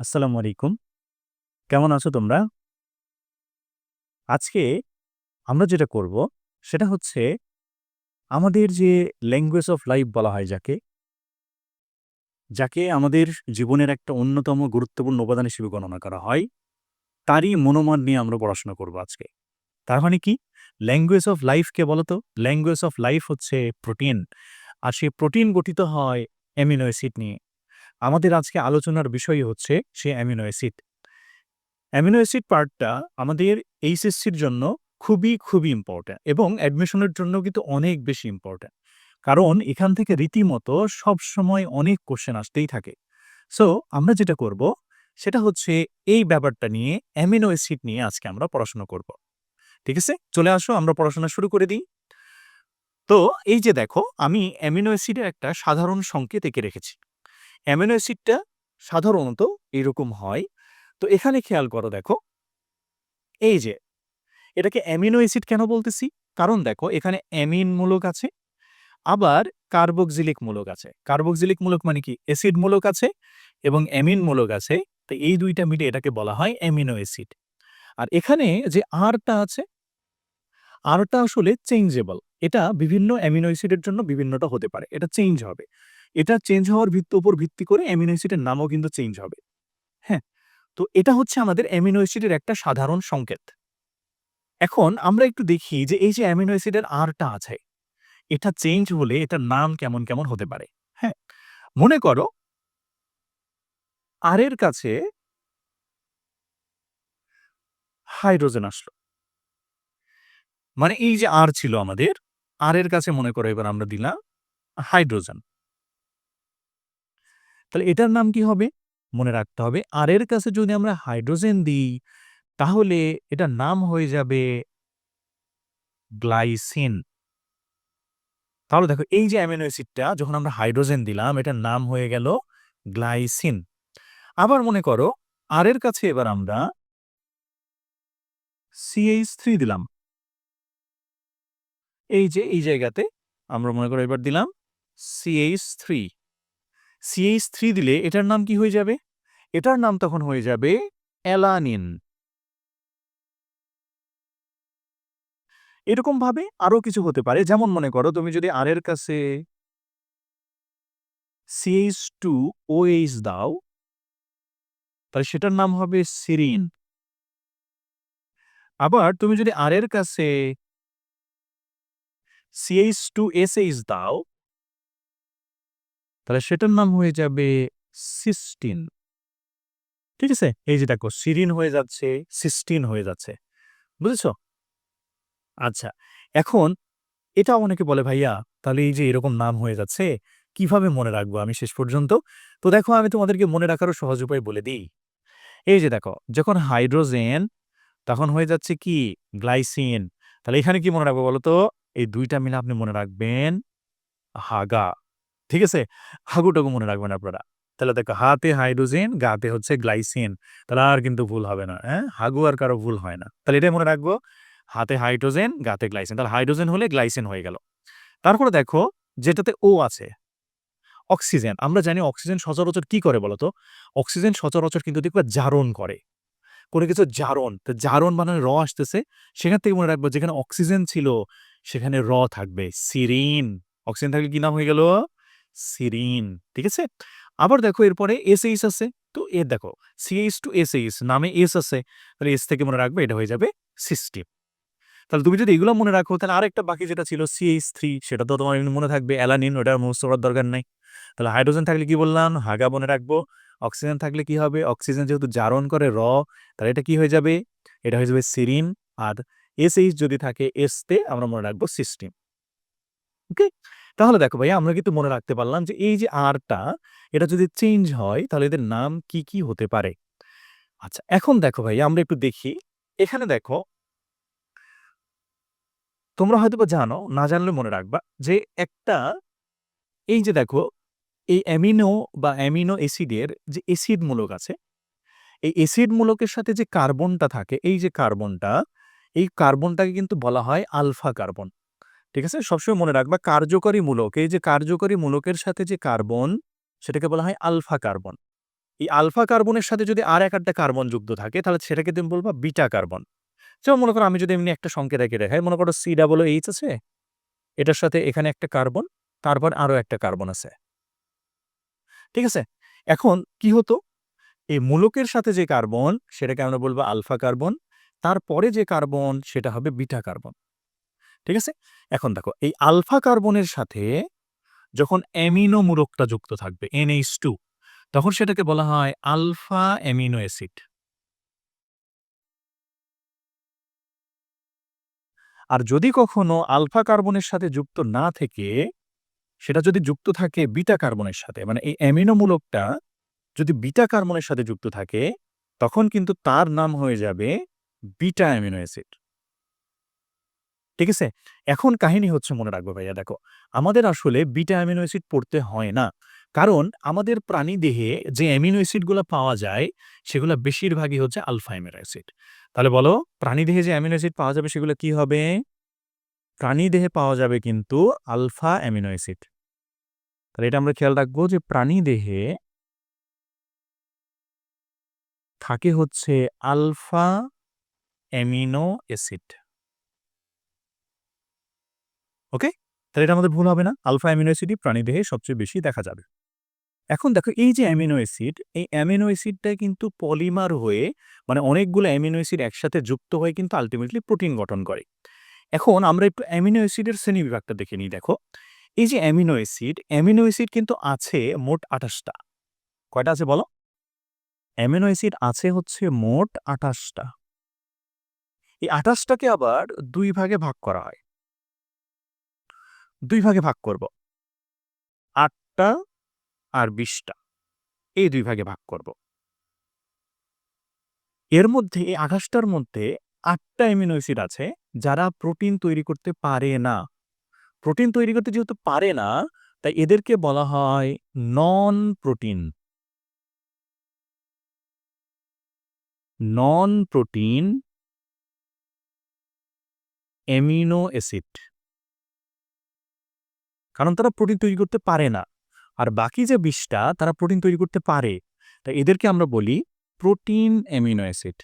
আসসালামু আলাইকুম। কেমন আছো তোমরা? আজকে আমরা যেটা করব সেটা হচ্ছে আমাদের যে ল্যাঙ্গুয়েজ অফ লাইফ বলা হয় যাকে যাকে আমাদের জীবনের একটা অন্যতম গুরুত্বপূর্ণ উপাদান হিসেবে গণনা করা হয়, তারই মনোমান নিয়ে আমরা পড়াশোনা করব আজকে। তার মানে কি? ল্যাঙ্গুয়েজ অফ লাইফ কে বলো তো? ল্যাঙ্গুয়েজ অফ লাইফ হচ্ছে প্রোটিন। আর সেই প্রোটিন গঠিত হয় অ্যামিনো অ্যাসিড নিয়ে। আমাদের আজকে আলোচনার বিষয় হচ্ছে সে অ্যামিনো অ্যাসিড। অ্যামিনো অ্যাসিড পার্টটা আমাদের এইচএসসির জন্য খুবই, খুবই ইম্পর্ট্যান্ট এবং অ্যাডমিশনের জন্য কিন্তু অনেক বেশি ইম্পর্ট্যান্ট কারণ এখান থেকে রীতিমতো সবসময় অনেক কোশ্চেন আসতেই থাকে। সো আমরা যেটা করব সেটা হচ্ছে এই ব্যাপারটা নিয়ে অ্যামিনো অ্যাসিড নিয়ে আজকে আমরা পড়াশোনা করব। ঠিক আছে? চলে আসো আমরা পড়াশোনা শুরু করে দিই। তো এই যে দেখো আমি অ্যামিনো অ্যাসিডের একটা সাধারণ সংকেত এঁকে রেখেছি। অ্যামিনো অ্যাসিডটা সাধারণত এরকম হয়। তো এখানে খেয়াল করো দেখো। এই যে এটাকে অ্যামিনো অ্যাসিড কেন বলতেছি? কারণ দেখো এখানে অ্যামিন মূলক আছে, আবার কার্বক্সিলিক মূলক আছে। কার্বক্সিলিক মূলক মানে কি? অ্যাসিড মূলক আছে এবং অ্যামিন মূলক আছে। তো এই ২ টা মিলে এটাকে বলা হয় অ্যামিনো অ্যাসিড। আর এখানে যে আরটা আছে, আরটা আসলে চেঞ্জেবল। এটা বিভিন্ন অ্যামিনো অ্যাসিডের জন্য বিভিন্নটা হতে পারে। এটা চেঞ্জ হবে। এটা চেঞ্জ হওয়ার ভিত্ত উপর ভিত্তি করে অ্যামিনো অ্যাসিডের নামও কিন্তু চেঞ্জ হবে। হ্যাঁ? তো এটা হচ্ছে আমাদের অ্যামিনো অ্যাসিডের একটা সাধারণ সংকেত। এখন আমরা একটু দেখি যে এই যে অ্যামিনো অ্যাসিডের আরটা আছে, এটা চেঞ্জ হলে এটার নাম কেমন, কেমন হতে পারে? হ্যাঁ? মনে করো আর এর কাছে হাইড্রোজেন আসলো। মানে এই যে আর ছিল আমাদের, আর এর কাছে মনে করো এবার আমরা দিলাম হাইড্রোজেন। তাহলে এটার নাম কি হবে? মনে রাখতে হবে আর এর কাছে যদি আমরা হাইড্রোজেন দিই, তাহলে এটার নাম হয়ে যাবে গ্লাইসিন। তাহলে দেখো এই যে অ্যামিনো অ্যাসিডটা যখন আমরা হাইড্রোজেন দিলাম এটার নাম হয়ে গেল গ্লাইসিন। আবার মনে করো আর এর কাছে এবার আমরা সিএইচ থ্রি দিলাম। এই যে এই জায়গাতে আমরা মনে করো এবার দিলাম CH3 CH3 দিলে এটার নাম কি হয়ে যাবে? এটার নাম তখন হয়ে যাবে অ্যালানিন। এরকমভাবে আরও কিছু হতে পারে। যেমন মনে করো, তুমি যদি আর এর কাছে CH2OH দাও, তাহলে সেটার নাম হবে সিরিন। আবার তুমি যদি আর এর কাছে সিএইচ টু এস এইচ দাও তাহলে সেটার নাম হয়ে যাবে সিস্টিন। ঠিক আছে? এই যে দেখো সিরিন হয়ে যাচ্ছে, সিস্টিন হয়ে যাচ্ছে। বুঝেছ? আচ্ছা, এখন এটা অনেকে বলে ভাইয়া তাহলে এই যে এরকম নাম হয়ে যাচ্ছে, কীভাবে মনে রাখব আমি শেষ পর্যন্ত? তো দেখো আমি তোমাদেরকে মনে রাখারও সহজ উপায় বলে দিই। এই যে দেখো যখন হাইড্রোজেন তখন হয়ে যাচ্ছে কি গ্লাইসিন। তাহলে এখানে কি মনে রাখব বলো তো? এই ২ টা মিলে আপনি মনে রাখবেন হাগা। ঠিক আছে? হাগুটাগু মনে রাখবেন আপনারা। তাহলে দেখো হাতে হাইড্রোজেন, গাতে হচ্ছে গ্লাইসিন। তাহলে আর কিন্তু ভুল হবে না। হ্যাঁ? হাগু আর কারও ভুল হয় না। তাহলে এটাই মনে রাখব হাতে হাইড্রোজেন, গাতে গ্লাইসিন। তাহলে হাইড্রোজেন হলে গ্লাইসিন হয়ে গেল। তারপরে দেখো যেটাতে ও আছে, অক্সিজেন। আমরা জানি অক্সিজেন সচরাচর কি করে বলতো? অক্সিজেন সচরাচর কিন্তু দেখবা জারণ করে। কোনো কিছু জারণ। তো জারণ বানানে র আসতেছে। সেখান থেকে মনে রাখব যেখানে অক্সিজেন ছিল সেখানে র থাকবে। সিরিন। অক্সিজেন থাকলে কি নাম হয়ে গেল? সিরিন। ঠিক আছে? আবার দেখো এরপরে SH আছে। তো এ দেখো CH2SH নামে এস আছে। তাহলে এস থেকে মনে রাখবে এটা হয়ে যাবে সিস্টেম তাহলে তুমি যদি এগুলো মনে রাখো তাহলে আরেকটা বাকি যেটা ছিল CH3 সেটা তো তোমার মনে থাকবে অ্যালানিন ওটা মুখস্থ করার দরকার নাই। তাহলে হাইড্রোজেন থাকলে কি বললাম? হাগা মনে রাখব। অক্সিজেন থাকলে কি হবে? অক্সিজেন যেহেতু জারণ করে র, তাহলে এটা কি হয়ে যাবে? এটা হয়ে যাবে সিরিন আর SH যদি থাকে এসতে আমরা মনে রাখব সিস্টেম ওকে? তাহলে দেখো ভাইয়া আমরা কিন্তু মনে রাখতে পারলাম যে এই যে আরটা এটা যদি চেঞ্জ হয় তাহলে এদের নাম কি, কি হতে পারে? আচ্ছা এখন দেখো ভাইয়া আমরা একটু দেখি। এখানে দেখো তোমরা হয়তোবা জানো, না জানলে মনে রাখবা যে একটা এই যে দেখো এই অ্যামিনো বা অ্যামিনো অ্যাসিডের যে অ্যাসিড মূলক আছে, এই অ্যাসিড মূলকের সাথে যে কার্বনটা থাকে, এই যে কার্বনটা, এই কার্বনটাকে কিন্তু বলা হয় আলফা কার্বন। ঠিক আছে? সবসময় মনে রাখবা কার্যকরী মূলক, এই যে কার্যকরী মূলকের সাথে যে কার্বন সেটাকে বলা হয় আলফা কার্বন। এই আলফা কার্বনের সাথে যদি আর এক একটা কার্বন যুক্ত থাকে তাহলে সেটাকে তুমি বলবা বিটা কার্বন। যেমন মনে করো আমি যদি এমনি একটা সংকেত এঁকে দেখাই মনে করো সি ডাবল এইচ আছে এটার সাথে এখানে একটা কার্বন তারপর আরও একটা কার্বন আছে। ঠিক আছে? এখন কি হতো? এই মূলকের সাথে যে কার্বন সেটাকে আমরা বলব আলফা কার্বন তারপরে যে কার্বন সেটা হবে বিটা কার্বন। ঠিক আছে? এখন দেখো, এই আলফা কার্বনের সাথে যখন অ্যামিনো মূলকটা যুক্ত থাকবে, এনএইচ টু, তখন সেটাকে বলা হয় আলফা অ্যামিনো অ্যাসিড। আর যদি কখনো আলফা কার্বনের সাথে যুক্ত না থেকে, সেটা যদি যুক্ত থাকে বিটা কার্বনের সাথে মানে এই অ্যামিনো মূলকটা যদি বিটা কার্বনের সাথে যুক্ত থাকে, তখন কিন্তু তার নাম হয়ে যাবে বিটা অ্যামিনো অ্যাসিড। ঠিক আছে? এখন কাহিনী হচ্ছে মনে রাখব ভাইয়া, দেখো, আমাদের আসলে বিটা অ্যামিনো অ্যাসিড পড়তে হয় না। কারণ আমাদের প্রাণী দেহে যে অ্যামিনো অ্যাসিডগুলো পাওয়া যায়, সেগুলো বেশিরভাগই হচ্ছে আলফা অ্যামিনো অ্যাসিড। তাহলে বলো, প্রাণী দেহে যে অ্যামিনো অ্যাসিড পাওয়া যাবে সেগুলো কি হবে? প্রাণী দেহে পাওয়া যাবে কিন্তু আলফা অ্যামিনো অ্যাসিড। তাহলে এটা আমরা খেয়াল রাখব যে প্রাণী দেহে থাকে হচ্ছে আলফা অ্যামিনো অ্যাসিড। ওকে তাহলে এটা আমাদের ভুল হবে না। আলফা অ্যামিনো অ্যাসিডই প্রাণীদেহে সবচেয়ে বেশি দেখা যাবে। এখন দেখো, এই যে অ্যামিনো অ্যাসিড, এই অ্যামিনো অ্যাসিডটা কিন্তু পলিমার হয়ে মানে অনেকগুলো অ্যামিনো অ্যাসিড একসাথে যুক্ত হয়ে কিন্তু আলটিমেটলি প্রোটিন গঠন করে। এখন আমরা একটু অ্যামিনো অ্যাসিডের শ্রেণি বিভাগটা দেখে নিই, দেখো। এই যে অ্যামিনো অ্যাসিড অ্যামিনো অ্যাসিড কিন্তু আছে মোট আঠাশটা। কয়টা আছে বলো? অ্যামিনো অ্যাসিড আছে হচ্ছে মোট আঠাশটা। এই আঠাশটাকে আবার দুই ভাগে ভাগ করা হয়। দুই ভাগে ভাগ করব। আটটা আর বিশটা, এই দুই ভাগে ভাগ করব। এর মধ্যে, এই আঠাশটার মধ্যে আটটা অ্যামিনো অ্যাসিড আছে যারা প্রোটিন তৈরি করতে পারে না। প্রোটিন তৈরি করতে যেহেতু পারে না, তাই এদেরকে বলা হয় non protein non protein amino acid কারণ তারা প্রোটিন তৈরি করতে পারে না। আর বাকি যে বিষটা, তারা প্রোটিন তৈরি করতে পারে। তাই এদেরকে আমরা বলি protein amino acid.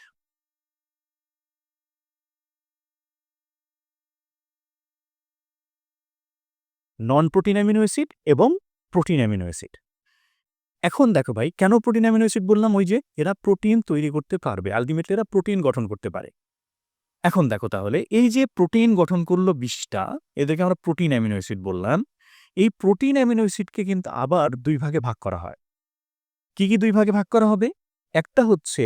Non protein amino acid এবং প্রোটিন অ্যামিনো অ্যাসিড। এখন দেখো ভাই, কেন প্রোটিন অ্যামিনো অ্যাসিড বললাম ওই যে, এরা প্রোটিন তৈরি করতে পারবে। আলটিমেটলি এরা প্রোটিন গঠন করতে পারে। এখন দেখো তাহলে, এই যে প্রোটিন গঠন করল বিষটা, এদেরকে আমরা প্রোটিন অ্যামিনো অ্যাসিড বললাম। এই প্রোটিন অ্যামিনো অ্যাসিডকে কিন্তু আবার দুই ভাগে ভাগ করা হয়। কি কি দুই ভাগে ভাগ করা হবে? একটা হচ্ছে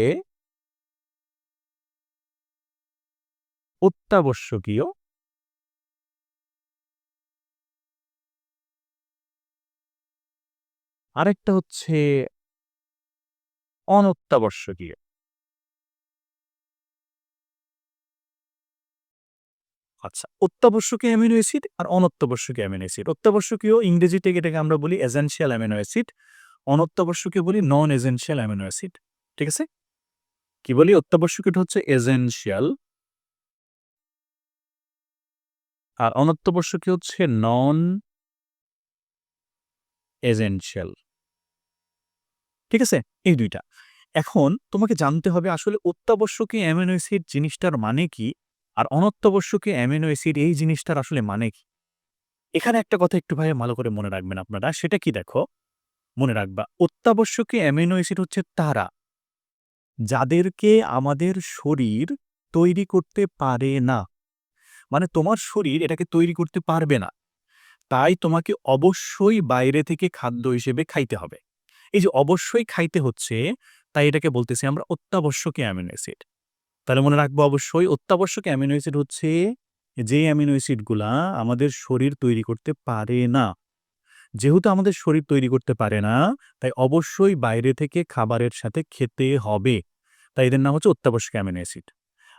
অত্যাবশ্যকীয় আরেকটা হচ্ছে অনত্যাবশ্যকীয়। আচ্ছা অত্যাবশ্যকীয় অ্যামিনো অ্যাসিড আর অনত্যাবশ্যকীয় অ্যামিনো অ্যাসিড। অত্যাবশ্যকীয় ইংরেজিতে এটাকে আমরা বলি এজেন্সিয়াল অ্যামিনো অ্যাসিড, অনত্যাবশ্যকীয় বলি নন এজেন্সিয়াল অ্যামিনো অ্যাসিড। ঠিক আছে? কি বলি? অত্যাবশ্যকীয়টা হচ্ছে এজেন্সিয়াল আর অনত্যাবশ্যকীয় হচ্ছে নন এজেন্সিয়াল ঠিক আছে? এই দুইটা। এখন তোমাকে জানতে হবে আসলে অত্যাবশ্যকীয় অ্যামিনো অ্যাসিড জিনিসটার মানে কি? আর অনত্যাবশ্যকীয় অ্যামিনো অ্যাসিড এই জিনিসটার আসলে মানে কি? এখানে একটা কথা একটু ভাই ভালো করে মনে রাখবেন আপনারা, সেটা কি দেখো? মনে রাখবা, অত্যাবশ্যকীয় অ্যামিনো অ্যাসিড হচ্ছে তারা। যাদেরকে আমাদের শরীর তৈরি করতে পারে না। মানে তোমার শরীর এটাকে তৈরি করতে পারবে না। তাই তোমাকে অবশ্যই বাইরে থেকে খাদ্য হিসেবে খাইতে হবে। এই যে অবশ্যই খাইতে হচ্ছে, তাই এটাকে বলতেছি আমরা অত্যাবশ্যকীয় অ্যামিনো অ্যাসিড। তাহলে মনে রাখব অবশ্যই অত্যাবশ্যক অ্যামিনো অ্যাসিড হচ্ছে যে অ্যামিনো অ্যাসিডগুলা আমাদের শরীর তৈরি করতে পারে না। যেহেতু আমাদের শরীর তৈরি করতে পারে না, তাই অবশ্যই বাইরে থেকে খাবারের সাথে খেতে হবে। তাই এদের নাম হচ্ছে অত্যাবশ্যক অ্যামিনো অ্যাসিড।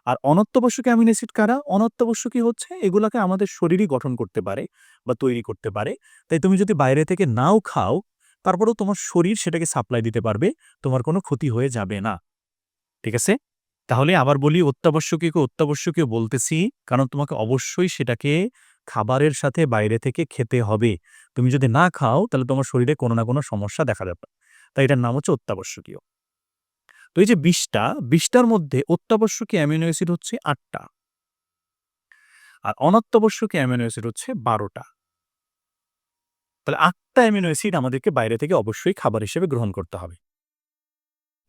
আর অনত্যাবশ্যক অ্যামিনো অ্যাসিড কারা? অনত্যাবশ্যকই হচ্ছে এগুলাকে আমাদের শরীরই গঠন করতে পারে বা তৈরি করতে পারে। তাই তুমি যদি বাইরে থেকে নাও খাও, তারপরেও তোমার শরীর সেটাকে সাপ্লাই দিতে পারবে, তোমার কোনো ক্ষতি হয়ে যাবে না। ঠিক আছে? তাহলে আবার বলি অত্যাবশ্যকীয়কে অত্যাবশ্যকীয় বলতেছি, কারণ তোমাকে অবশ্যই সেটাকে খাবারের সাথে বাইরে থেকে খেতে হবে। তুমি যদি না খাও, তাহলে তোমার শরীরে কোনো না কোনো সমস্যা দেখা যাবে তাই এটার নাম হচ্ছে অত্যাবশ্যকীয়। তো এই যে বিশটা, বিশটার মধ্যে অত্যাবশ্যকীয় অ্যামিনো অ্যাসিড হচ্ছে আটটা। আর অনাত্যাবশ্যকীয় অ্যামিনো অ্যাসিড হচ্ছে বারোটা। তাহলে আটটা অ্যামিনো অ্যাসিড আমাদেরকে বাইরে থেকে অবশ্যই খাবার হিসেবে গ্রহণ করতে হবে।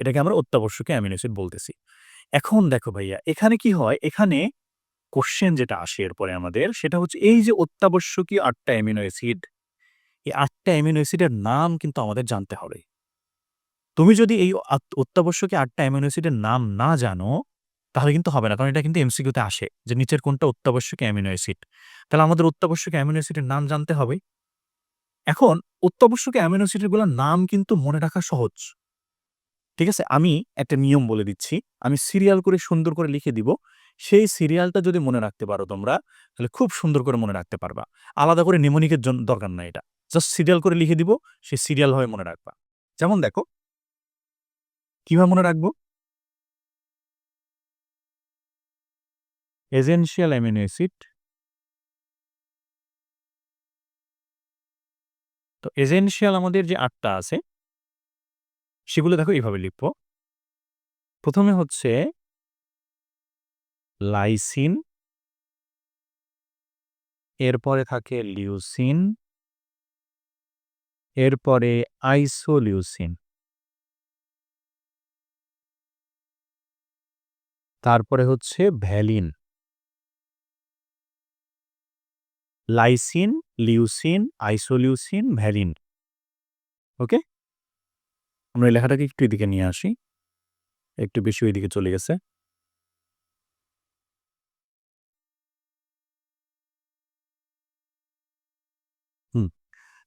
এটাকে আমরা অত্যাবশ্যকীয় অ্যামিনো অ্যাসিড বলতেছি। এখন দেখো ভাইয়া, এখানে কি হয়? এখানে কোশ্চেন যেটা আসে এরপরে আমাদের, সেটা হচ্ছে এই যে অত্যাবশ্যকীয় আটটা অ্যামিনো অ্যাসিড, এই আটটা অ্যামিনো অ্যাসিডের নাম কিন্তু আমাদের জানতে হবে। তুমি যদি এই অত্যাবশ্যকীয় আটটা অ্যামিনো অ্যাসিডের নাম না জানো, তাহলে কিন্তু হবে না, কারণ এটা কিন্তু এমসিকিউতে আসে, যে নিচের কোনটা অত্যাবশ্যকীয় অ্যামিনো অ্যাসিড। তাহলে আমাদের অত্যাবশ্যকীয় অ্যামিনো অ্যাসিডের নাম জানতে হবে। এখন, অত্যাবশ্যকীয় অ্যামিনো অ্যাসিডগুলোর নাম কিন্তু মনে রাখা সহজ। ঠিক আছে? আমি একটা নিয়ম বলে দিচ্ছি। আমি সিরিয়াল করে সুন্দর করে লিখে দিব। সেই সিরিয়ালটা যদি মনে রাখতে পারো তোমরা, তাহলে খুব সুন্দর করে মনে রাখতে পারবা। আলাদা করে নেমনিকের জন্য দরকার নাই এটা। জাস্ট সিরিয়াল করে লিখে দিব সেই সিরিয়াল হয়ে মনে রাখবা। যেমন দেখো, কীভাবে মনে রাখব? এজেন্সিয়াল অ্যামিনো অ্যাসিড তো এজেন্সিয়াল আমাদের যে আটটা আছে সেগুলো দেখো এইভাবে লিখব। প্রথমে হচ্ছে লাইসিন, এরপরে থাকে লিউসিন, এরপরে আইসোলিউসিন। তারপরে হচ্ছে valine. Lysine, leucine, isoleucine, valine. Okay? আমরা এই লেখাটাকে একটু এদিকে নিয়ে আসি। একটু বেশি ওইদিকে চলে গেছে। হুম,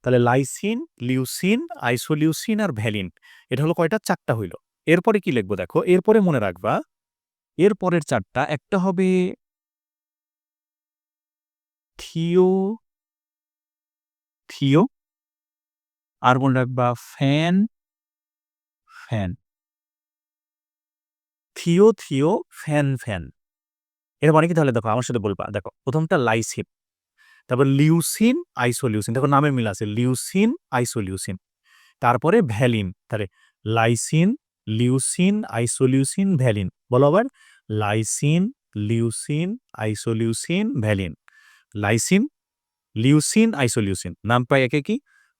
তাহলে লাইসিন, লিউসিন, আইসোলিউসিন আর ভ্যালিন, এটা হলো কয়টা? চারটা হইল। এরপরে কি লিখব দেখো? এরপরে মনে রাখবা, এরপরের চারটা, একটা হবে থিও থিও, আর মনে রাখবা ফ্যান ফ্যান থিও থিও ফ্যান ফ্যান এর মানে কি তাহলে দেখো, আমার সাথে বলবা, দেখো, প্রথমটা লাইসিন তারপর লিউসিন আইসোলিউসিন দেখো নামের মিল আছে লিউসিন আইসোলিউসিন তারপরে ভ্যালিন তাহলে লাইসিন লিউসিন আইসোলিউসিন ভ্যালিন বলো আবার lysine leucine isoleucine valine lysine leucine isoleucine নাম পাই একে কি?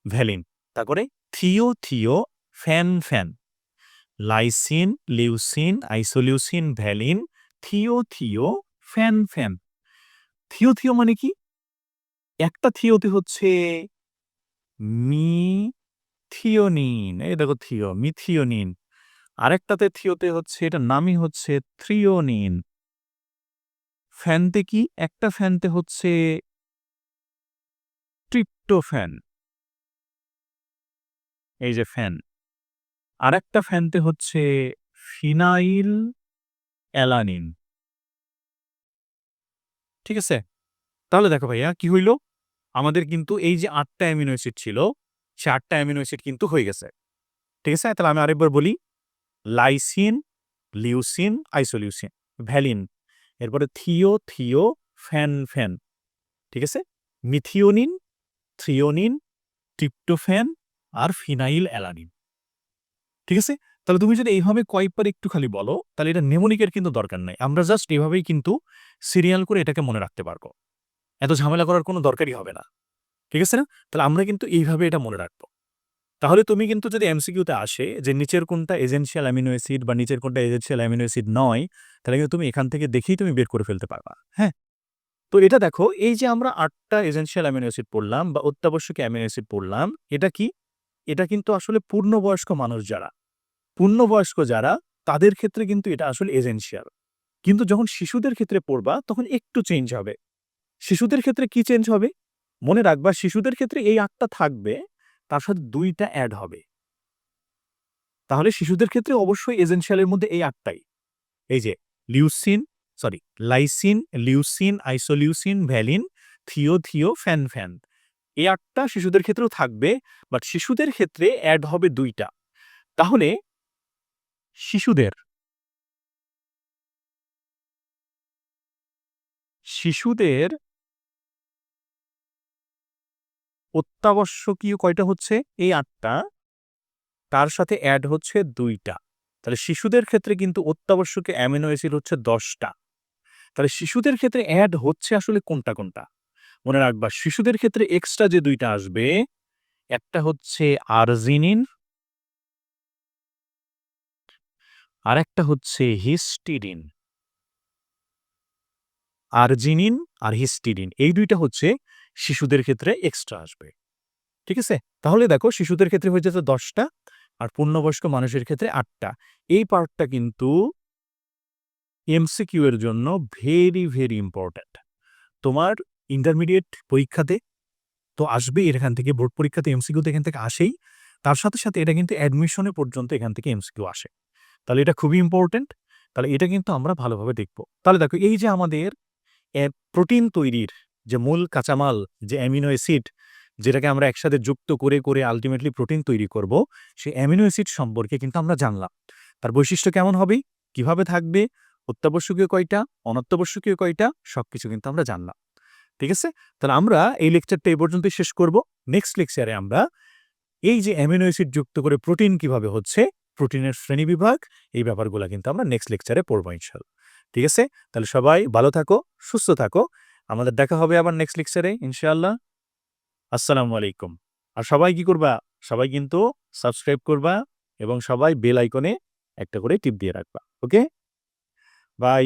ভ্যালিন তারপরে Theo Theo fan fan lysine, leucine, isoleucine, valine, Theo Theo, fan fan. Theo Theo মানে কি? একটা থিওতে হচ্ছে মি থিওনিন এই দেখো থিও, মিথিওনিন। আরেকটাতে থিওতে হচ্ছে এটা নামই হচ্ছে থ্রিওনিন। ফ্যানতে কি? একটা ফ্যানতে হচ্ছে ট্রিপ্টোফ্যান। এই যে ফ্যান। আরেকটা ফ্যানতে হচ্ছে ফিনাইল অ্যালানিন। ঠিক আছে? তাহলে দেখো ভাইয়া, কি হইল? আমাদের কিন্তু এই যে আটটা অ্যামিনো অ্যাসিড ছিল, সে আটটা অ্যামিনো অ্যাসিড কিন্তু হয়ে গেছে। ঠিক আছে? তাহলে আমি আরেকবার বলি, লাইসিন, লিউসিন, আইসোলিউসিন, ভ্যালিন, এরপরে থিও থিও, ফ্যান ফ্যান। ঠিক আছে? মিথিওনিন, থ্রিওনিন, ট্রিপ্টোফ্যান আর ফিনাইল অ্যালানিন। ঠিক আছে? তাহলে তুমি যদি এইভাবে কয়েকবার একটু খালি বলো, তাহলে এটা নেমোনিকের কিন্তু দরকার নাই। আমরা জাস্ট এভাবেই কিন্তু সিরিয়াল করে এটাকে মনে রাখতে পারব। এত ঝামেলা করার কোনো দরকারই হবে না। ঠিক আছে না? তাহলে আমরা কিন্তু এইভাবে এটা মনে রাখব। তাহলে তুমি কিন্তু যদি এমসিকিউতে আসে যে নিচের কোনটা এজেন্সিয়াল অ্যামিনো অ্যাসিড বা নিচের কোনটা এজেন্সিয়াল অ্যামিনো অ্যাসিড নয়, তাহলে কিন্তু তুমি এখান থেকে দেখেই তুমি বের করে ফেলতে পারবা। হ্যাঁ? তো এটা দেখো, এই যে আমরা আটটা এজেন্সিয়াল অ্যামিনো অ্যাসিড পড়লাম বা অত্যাবশ্যক অ্যামিনো অ্যাসিড পড়লাম, এটা কি? এটা কিন্তু আসলে পূর্ণবয়স্ক মানুষ যারা, পূর্ণবয়স্ক যারা, তাদের ক্ষেত্রে কিন্তু এটা আসলে এজেন্সিয়াল কিন্তু যখন শিশুদের ক্ষেত্রে পড়বা, তখন একটু চেঞ্জ হবে। শিশুদের ক্ষেত্রে কি চেঞ্জ হবে? মনে রাখবা, শিশুদের ক্ষেত্রে এই আটটা থাকবে, তার সাথে দুইটা অ্যাড হবে। তাহলে শিশুদের ক্ষেত্রে অবশ্যই এজেন্সিয়ালের মধ্যে এই আটটাই। এই যে leucine sorry lysine leucine isoleucine valine Theo Theo fan ফ্যান এই আটটা শিশুদের ক্ষেত্রেও থাকবে বাট শিশুদের ক্ষেত্রে অ্যাড হবে দুইটা। তাহলে শিশুদের শিশুদের অত্যাবশ্যকীয় কয়টা হচ্ছে? এই আটটা, তার সাথে অ্যাড হচ্ছে দুইটা। তাহলে শিশুদের ক্ষেত্রে কিন্তু অত্যাবশ্যকীয় অ্যামিনো অ্যাসিড হচ্ছে দশটা। তাহলে শিশুদের ক্ষেত্রে অ্যাড হচ্ছে আসলে কোনটা কোনটা? মনে রাখবা, শিশুদের ক্ষেত্রে এক্সট্রা যে দুইটা আসবে, একটা হচ্ছে আরজিনিন আর একটা হচ্ছে হিস্টিডিন আরজিনিন আর হিস্টিডিন এই দুইটা হচ্ছে শিশুদের ক্ষেত্রে এক্সট্রা আসবে। ঠিক আছে? তাহলে দেখো, শিশুদের ক্ষেত্রে হয়ে যেত দশটা আর পূর্ণবয়স্ক মানুষের ক্ষেত্রে আটটা। এই পার্টটা কিন্তু এমসিকিউ এর জন্য ভেরি ভেরি ইম্পর্ট্যান্ট তোমার ইন্টারমিডিয়েট পরীক্ষাতে তো আসবেই এখান থেকে বোর্ড পরীক্ষাতে এমসিকিউ তো এখান থেকে আসেই। তার সাথে সাথে এটা কিন্তু অ্যাডমিশনে পর্যন্ত এখান থেকে এমসিকিউ আসে। তাহলে এটা খুবই ইম্পর্ট্যান্ট তাহলে এটা কিন্তু আমরা ভালোভাবে দেখব। তাহলে দেখো, এই যে আমাদের প্রোটিন তৈরির যে মূল কাঁচামাল, যে অ্যামিনো অ্যাসিড যেটাকে আমরা একসাথে যুক্ত করে করে আলটিমেটলি প্রোটিন তৈরি করব, সেই অ্যামিনো অ্যাসিড সম্পর্কে কিন্তু আমরা জানলাম। তার বৈশিষ্ট্য কেমন হবে? কীভাবে থাকবে? অত্যাবশ্যকীয় কয়টা? অনত্যাবশ্যকীয় কয়টা? সবকিছু কিন্তু আমরা জানলাম। ঠিক আছে? তাহলে আমরা এই লেকচারটা এই পর্যন্ত শেষ করব। নেক্সট লেকচারে আমরা এই যে অ্যামিনো অ্যাসিড যুক্ত করে প্রোটিন কীভাবে হচ্ছে প্রোটিনের শ্রেণি বিভাগ, এই ব্যাপারগুলো কিন্তু আমরা নেক্সট লেকচারে পড়ব ইনশাল্লাহ। ঠিক আছে? তাহলে সবাই ভালো থাকো, সুস্থ থাকো। আমাদের দেখা হবে আবার নেক্সট লেকচারে ইনশাআল্লাহ। আসসালামু আলাইকুম। আর সবাই কি করবা? সবাই কিন্তু সাবস্ক্রাইব করবা এবং সবাই বেল আইকনে একটা করে টিপ দিয়ে রাখবা। Okay bye